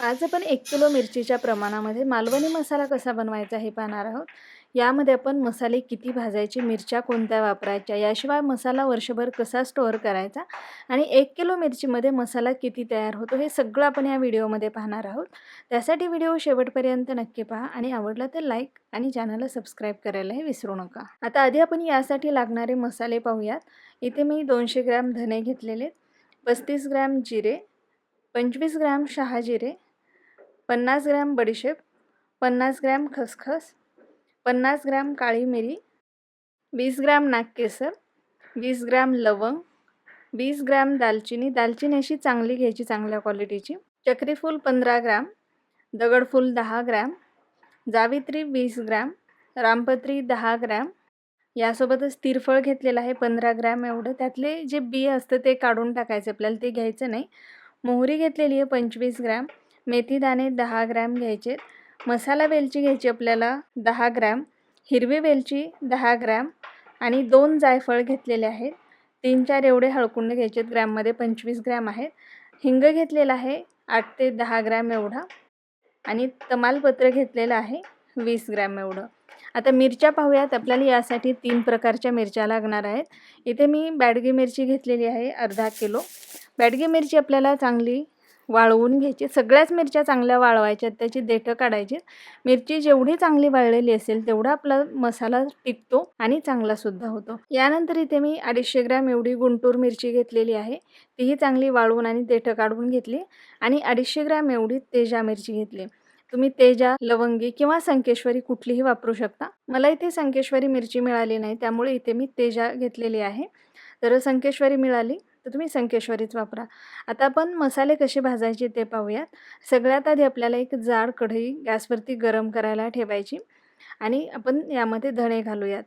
आज आपण एक किलो मिरचीच्या प्रमाणामध्ये मालवणी मसाला कसा बनवायचा हे पाहणार आहोत. यामध्ये आपण मसाले किती भाजायचे मिरच्या कोणत्या वापरायच्या याशिवाय मसाला वर्षभर कसा स्टोअर करायचा आणि एक किलो मिरचीमध्ये मसाला किती तयार होतो हे सगळं आपण या व्हिडिओमध्ये पाहणार आहोत. त्यासाठी व्हिडिओ शेवटपर्यंत नक्की पहा आणि आवडला तर लाईक आणि चॅनलला सबस्क्राईब करायलाही विसरू नका. आता आधी आपण यासाठी लागणारे मसाले पाहूयात. इथे मी दोनशे ग्रॅम धने घेतलेले पस्तीस ग्रॅम जिरे पंचवीस ग्रॅम शहाजिरे पन्नास ग्रॅम बडीशेप पन्नास ग्रॅम खसखस पन्नास ग्रॅम काळी मिरी वीस ग्रॅम नागकेसर वीस ग्रॅम लवंग वीस ग्रॅम दालचिनी. दालचिनी अशी चांगली घ्यायची चांगल्या क्वालिटीची. चक्रीफूल पंधरा ग्रॅम दगडफूल दहा ग्रॅम जावित्री वीस ग्रॅम रामपत्री दहा ग्रॅम. यासोबतच तिरफळ घेतलेलं आहे पंधरा ग्रॅम एवढं. त्यातले जे बी असतं ते काढून टाकायचं. आपल्याला ते घ्यायचं नाही. मोहरी घेतलेली आहे पंचवीस ग्रॅम. मेथी दाणे दहा ग्रॅम घ्यायचे. मसाला वेलची घ्यायची आपल्याला दहा ग्रॅम. हिरवी वेलची दहा ग्रॅम. आणि दोन जायफळ घेतलेले आहेत. तीन चार एवढे हळकुंड घ्यायचे आहेत. ग्रॅममध्ये पंचवीस ग्रॅम आहेत. हिंग घेतलेला आहे. आठ ते दहा ग्रॅम एवढा. आणि तमालपत्र घेतलेलं आहे. वीस ग्रॅम एवढं. आता मिरच्या पाहूयात. आपल्याला यासाठी तीन प्रकारच्या मिरच्या लागणार आहेत. इथे मी बॅडगी मिरची घेतलेली आहे. अर्धा किलो. बॅडगी मिरची आपल्याला चांगली वाळवून घ्यायची. सगळ्याच मिरच्या चांगल्या वाळवायच्यात त्याची देठं काढायची मिरची जेवढी चांगली वाळलेली असेल तेवढा आपला मसाला टिकतो आणि चांगला सुद्धा होतो. यानंतर इथे मी अडीचशे ग्रॅम एवढी गुंटूर मिरची घेतलेली आहे. तीही चांगली वाळवून आणि देठं काढून घेतली आणि अडीचशे ग्रॅम एवढी तेजा मिरची घेतली. तुम्ही तेजा लवंगी किंवा संकेश्वरी कुठलीही वापरू शकता. मला इथे संकेश्वरी मिरची मिळाली नाही त्यामुळे इथे मी तेजा घेतलेली आहे. तर संकेश्वरी मिळाली. तर तुम्ही संकेश्वरीच वापरा. आता आपण मसाले कसे भाजायचे ते पाहूयात. सगळ्यात आधी आपल्याला एक जाड कढई गॅसवरती गरम करायला ठेवायची आणि आपण यामध्ये धणे घालूयात.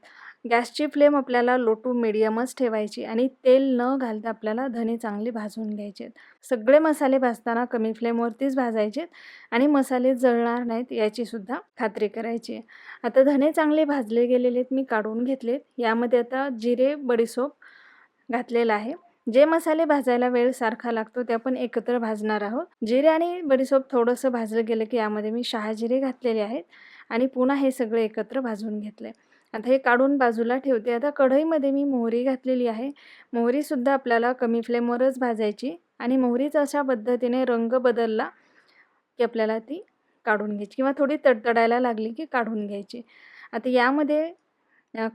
गॅसची फ्लेम आपल्याला लो टू मिडियमच ठेवायची आणि तेल न घालता आपल्याला धणे चांगले भाजून घ्यायचे सगळे मसाले भाजताना कमी फ्लेमवरतीच भाजायचे आणि मसाले जळणार नाहीत याचीसुद्धा खात्री करायची. आता धणे चांगले भाजले गेलेले आहेत मी काढून घेतलेत. यामध्ये आता जिरे बडीसोप घातलेलं आहे. जे मसाले भाजायला वेळ सारखा लागतो ते आपण एकत्र भाजणार आहोत. जिरे आणि बडीसोप थोडंसं भाजलं गेलं की यामध्ये मी शहाजिरे घातलेले आहेत आणि पुन्हा हे सगळे एकत्र भाजून घेतले आता हे काढून बाजूला ठेवते. आता कढईमध्ये मी मोहरी घातलेली आहे. मोहरीसुद्धा आपल्याला कमी फ्लेमवरच भाजायची आणि मोहरीचा अशा पद्धतीने रंग बदलला की आपल्याला ती काढून घ्यायची किंवा थोडी तडतडायला लागली की काढून घ्यायची. आता यामध्ये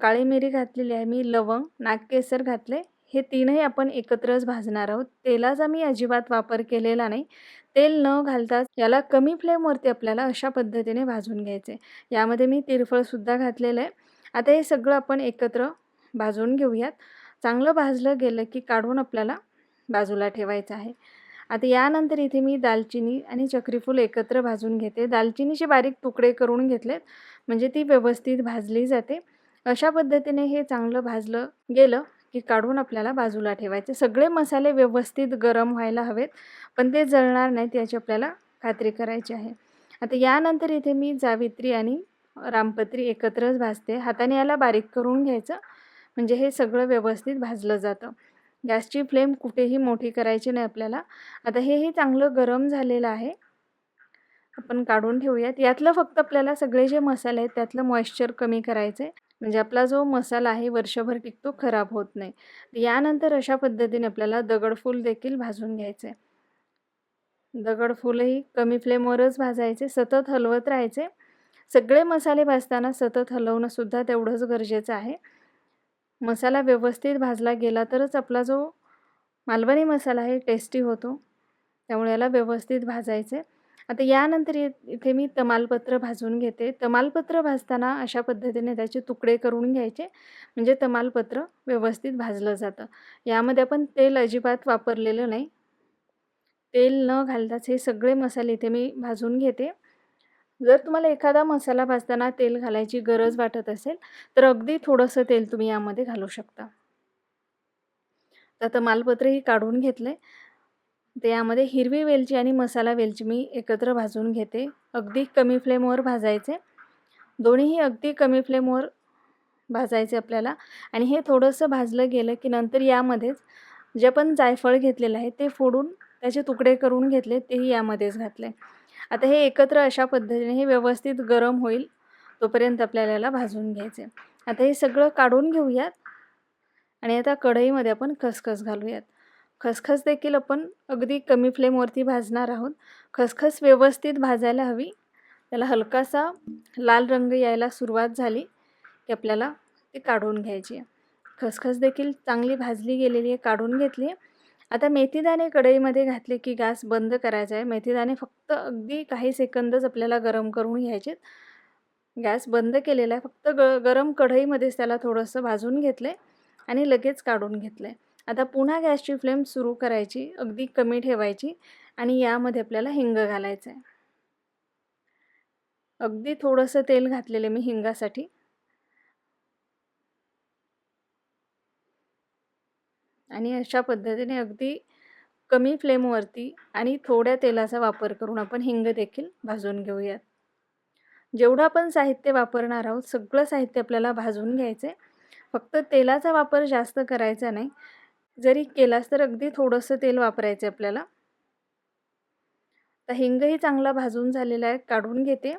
काळी मिरी घातलेली आहे. मी लवंग नागकेसर घातले हे तीनही आपण एकत्रच भाजणार आहोत. तेलाचा मी अजिबात वापर केलेला नाही. तेल न घालताच याला कमी फ्लेमवरती आपल्याला अशा पद्धतीने भाजून घ्यायचे. यामध्ये मी तिरफळसुद्धा घातलेलं आहे. आता हे सगळं आपण एकत्र भाजून घेऊयात. चांगलं भाजलं गेलं की काढून आपल्याला बाजूला ठेवायचं आहे. आता यानंतर इथे मी दालचिनी आणि चक्रीफूल एकत्र भाजून घेते. दालचिनीचे बारीक तुकडे करून घेतलेत. म्हणजे ती व्यवस्थित भाजली जाते. अशा पद्धतीने हे चांगलं भाजलं गेलं की काढून आपल्याला बाजूला ठेवायचे. सगळे मसाले व्यवस्थित गरम व्हायला हवेत पण ते जळणार नाहीत याची आपल्याला खात्री करायची आहे. आता यानंतर इथे मी जावित्री आणि रामपत्री एकत्रच भाजते. हाताने याला बारीक करून घ्यायचं म्हणजे हे सगळं व्यवस्थित भाजलं जातं. गॅसची फ्लेम कुठेही मोठी करायची नाही आपल्याला. आता हेही चांगलं गरम झालेलं आहे. आपण काढून ठेवूयात. यातलं फक्त आपल्याला सगळे जे मसाले आहेत त्यातलं मॉइश्चर कमी करायचं आहे म्हणजे आपला जो मसाला आहे वर्षभर टिकतो खराब होत नाही. यानंतर अशा पद्धतीने आपल्याला दगडफूल देखील भाजून घ्यायचे. दगडफूलही कमी फ्लेमवरच भाजायचे सतत हलवत राहायचे. सगळे मसाले भाजताना सतत हलवणंसुद्धा तेवढंच गरजेचं आहे. मसाला व्यवस्थित भाजला गेला तरच आपला जो मालवणी मसाला आहे टेस्टी होतो. त्यामुळे याला व्यवस्थित भाजायचे. आता यानंतर इथे मी तमालपत्र भाजून घेते. तमालपत्र भाजताना अशा पद्धतीने त्याचे तुकडे करून घ्यायचे. म्हणजे तमालपत्र व्यवस्थित भाजलं जातं. यामध्ये आपण तेल अजिबात वापरलेलं नाही. तेल न घालताच हे सगळे मसाले इथे मी भाजून घेते. जर तुम्हाला एखादा मसाला भाजताना तेल घालायची गरज वाटत असेल तर अगदी थोडंसं तेल तुम्ही यामध्ये घालू शकता. आता तमालपत्रही काढून घेतलं आहे ते यामध्ये हिरवी वेलची आणि मसाला वेलची मी एकत्र भाजून घेते. अगदी कमी फ्लेमवर भाजायचे. दोन्हीही अगदी कमी फ्लेमवर भाजायचे आपल्याला. आणि हे थोडंसं भाजलं गेलं की नंतर यामध्येच जे आपण जायफळ घेतलेलं आहे ते फोडून त्याचे तुकडे करून घेतले तेही यामध्येच घातले. आता हे एकत्र अशा पद्धतीने हे व्यवस्थित गरम होईल तोपर्यंत आपल्याला याला भाजून घ्यायचे. आता हे सगळं काढून घेऊयात. आणि आता कढईमध्ये आपण खसखस घालूयात. खसखस देखील आपण अगदी कमी फ्लेमवरती भाजणार आहोत. खसखस व्यवस्थित भाजायला हवी. त्याला हलकासा लाल रंग यायला सुरुवात झाली की आपल्याला ती काढून घ्यायची आहे. खसखस देखील चांगली भाजली गेलेली आहे काढून घेतली आहे. आता मेथीदाणे कढईमध्ये घातले की गॅस बंद करायचा आहे. मेथीदाणे फक्त अगदी काही सेकंदच आपल्याला गरम करून घ्यायचे गॅस बंद केलेला आहे. फक्त ग गरम कढईमध्येच त्याला थोडंसं भाजून घेतलं आहे आणि लगेच काढून घेतलं आहे आता पुन्हा गॅसची फ्लेम सुरू करायची अगदी कमी ठेवायची आणि यामध्ये आपल्याला हिंग घालायचं आहे अगदी थोडंसं तेल घातलेलं मी हिंगासाठी. आणि अशा पद्धतीने अगदी कमी फ्लेमवरती आणि थोड्या तेलाचा वापर करून आपण हिंग देखील भाजून घेऊयात. जेवढं आपण साहित्य वापरणार आहोत सगळं साहित्य आपल्याला भाजून घ्यायचं आहे फक्त तेलाचा वापर जास्त करायचा नाही जरी केलास तर अगदी थोडंसं तेल वापरायचं आहे आपल्याला. तर हिंगही चांगला भाजून झालेला आहे काढून घेते.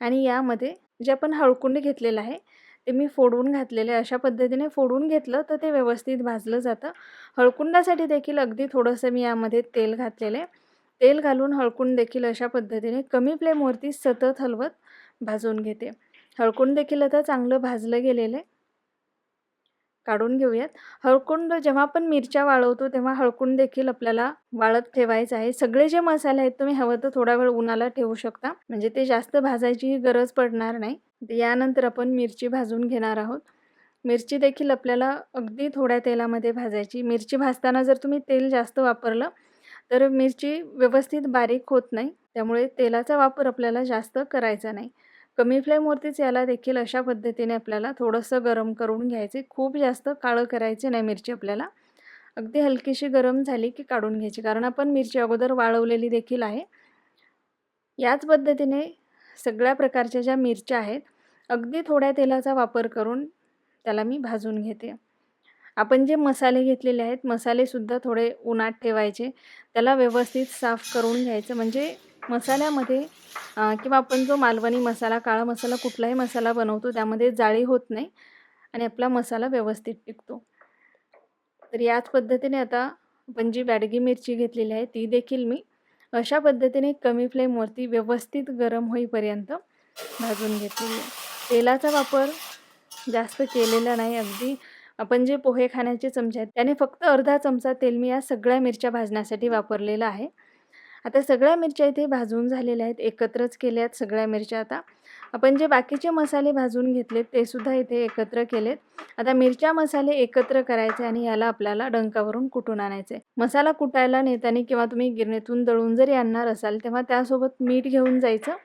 आणि यामध्ये जे आपण हळकुंड घेतलेलं आहे ते मी फोडून घातलेले अशा पद्धतीने फोडून घेतलं तर ते व्यवस्थित भाजलं जातं. हळकुंडासाठी देखील अगदी थोडंसं मी यामध्ये तेल घातलेलं आहे. तेल घालून हळकुंड देखील अशा पद्धतीने कमी फ्लेमवरती सतत हलवत भाजून घेते. हळकुंड देखील आता चांगलं भाजलं गेलेलं आहे. काढून घेऊयात. हळकुंड जेव्हा आपण मिरच्या वाळवतो तेव्हा हळकुंड देखील आपल्याला वाळत ठेवायचं आहे. सगळे जे मसाले आहेत तुम्ही हवं तर थोडा वेळ उन्हाला ठेवू शकता. म्हणजे ते जास्त भाजायची गरज पडणार नाही. यानंतर आपण मिरची भाजून घेणार आहोत. मिरची देखील आपल्याला अगदी थोड्या तेलामध्ये भाजायची. मिरची भाजताना जर तुम्ही तेल जास्त वापरलं तर मिरची व्यवस्थित बारीक होत नाही. त्यामुळे तेलाचा वापर आपल्याला जास्त करायचा नाही. कमी फ्लेमवरतीच याला देखील अशा पद्धतीने आपल्याला थोडंसं गरम करून घ्यायचे. खूप जास्त काळं करायचे नाही मिरची आपल्याला. अगदी हलकीशी गरम झाली की काढून घ्यायची. कारण आपण मिरची अगोदर वाळवलेली देखील आहे. याच पद्धतीने सगळ्या प्रकारच्या ज्या मिरच्या आहेत अगदी थोड्या तेलाचा वापर करून त्याला मी भाजून घेते. आपण जे मसाले घेतलेले आहेत मसालेसुद्धा थोडे उन्हात ठेवायचे. त्याला व्यवस्थित साफ करून घ्यायचं. म्हणजे मसाल्यामध्ये किंवा आपण जो मालवणी मसाला काळा मसाला कुठलाही मसाला बनवतो त्यामध्ये जाळी होत नाही आणि आपला मसाला व्यवस्थित टिकतो. तर याच पद्धतीने आता आपण जी बॅडगी मिरची घेतलेली आहे ती देखील मी अशा पद्धतीने कमी फ्लेमवरती व्यवस्थित गरम होईपर्यंत भाजून घेतलेली आहे. तेलाचा वापर जास्त केलेला नाही. अगदी आपण जे पोहे खाण्याचे चमचे आहेत त्याने फक्त अर्धा चमचा तेल मी या सगळ्या मिरच्या भाजण्यासाठी वापरलेला आहे. आता सगळ्या मिरच्या इथे भाजून झालेल्या आहेत एकत्रच केल्या आहेत सगळ्या मिरच्या आता. आपण जे बाकीचे मसाले भाजून घेतलेत ते सुद्धा इथे एकत्र केलेत. आता मिरच्या मसाले एकत्र करायचे आणि याला आपल्याला डंकावरून कुटून आणायचे मसाला कुटायला नेताना किंवा तुम्ही गिरणीतून दळून जरी आणणार असाल तेव्हा त्यासोबत मीठ घेऊन जायचं.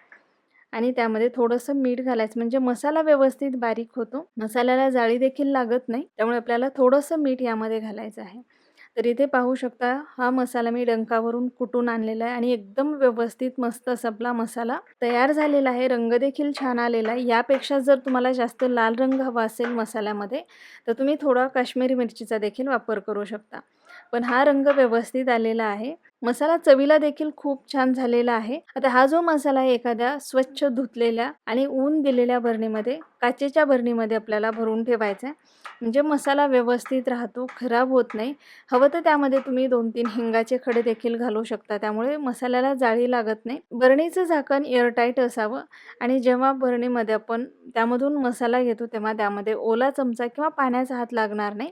आणि त्यामध्ये थोडंसं मीठ घालायचं. म्हणजे मसाला व्यवस्थित बारीक होतो. मसाल्याला जाळी देखील लागत नाही. त्यामुळे आपल्याला थोडंसं मीठ यामध्ये घालायचं आहे. तर इथे पाहू शकता हा मसाला मी डंकावरून कुटून आणलेला आहे आणि एकदम व्यवस्थित मस्त असा आपला मसाला तयार झालेला आहे. रंग देखील छान आलेला आहे. यापेक्षा जर तुम्हाला जास्त लाल रंग हवा असेल मसाल्यामध्ये तर तुम्ही थोडा काश्मीरी मिरचीचा देखील वापर करू शकता. पण हा रंग व्यवस्थित आलेला आहे. मसाला चवीला देखील खूप छान झालेला आहे. आता हा जो मसाला आहे एखाद्या स्वच्छ धुतलेल्या आणि ऊन दिलेल्या भरणीमध्ये काचेच्या भरणीमध्ये आपल्याला भरून ठेवायचा आहे. म्हणजे मसाला व्यवस्थित राहतो खराब होत नाही. हवं तर त्यामध्ये तुम्ही दोन तीन हिंगाचे खडे देखील घालू शकता. त्यामुळे मसाल्याला जाळी लागत नाही. बरणीचं झाकण एअरटाईट असावं आणि जेव्हा बरणीमध्ये आपण त्यामधून मसाला घेतो तेव्हा त्यामध्ये ओला चमचा किंवा पाण्याचा हात लागणार नाही.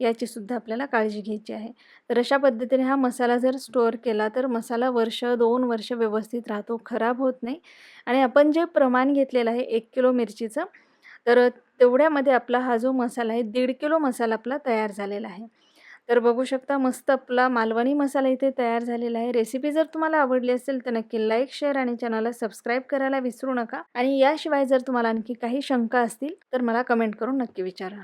याची सुद्धा आपल्याला काळजी घ्यायची आहे. तर अशा पद्धतीने हा मसाला जर स्टोअर केला तर मसाला वर्ष दोन वर्ष व्यवस्थित राहतो खराब होत नाही. आणि आपण जे प्रमाण घेतलेलं आहे एक किलो मिरचीचं तर तेवढ्यामध्ये आपला हा जो मसाला आहे दीड किलो मसाला आपला तयार झालेला आहे. तर बघू शकता मस्त आपला मालवणी मसाला इथे तयार झालेला आहे. रेसिपी जर तुम्हाला आवडली असेल तर नक्की लाईक शेअर आणि चॅनलला सबस्क्राईब करायला विसरू नका. आणि याशिवाय जर तुम्हाला आणखी काही शंका असतील तर मला कमेंट करून नक्की विचारा.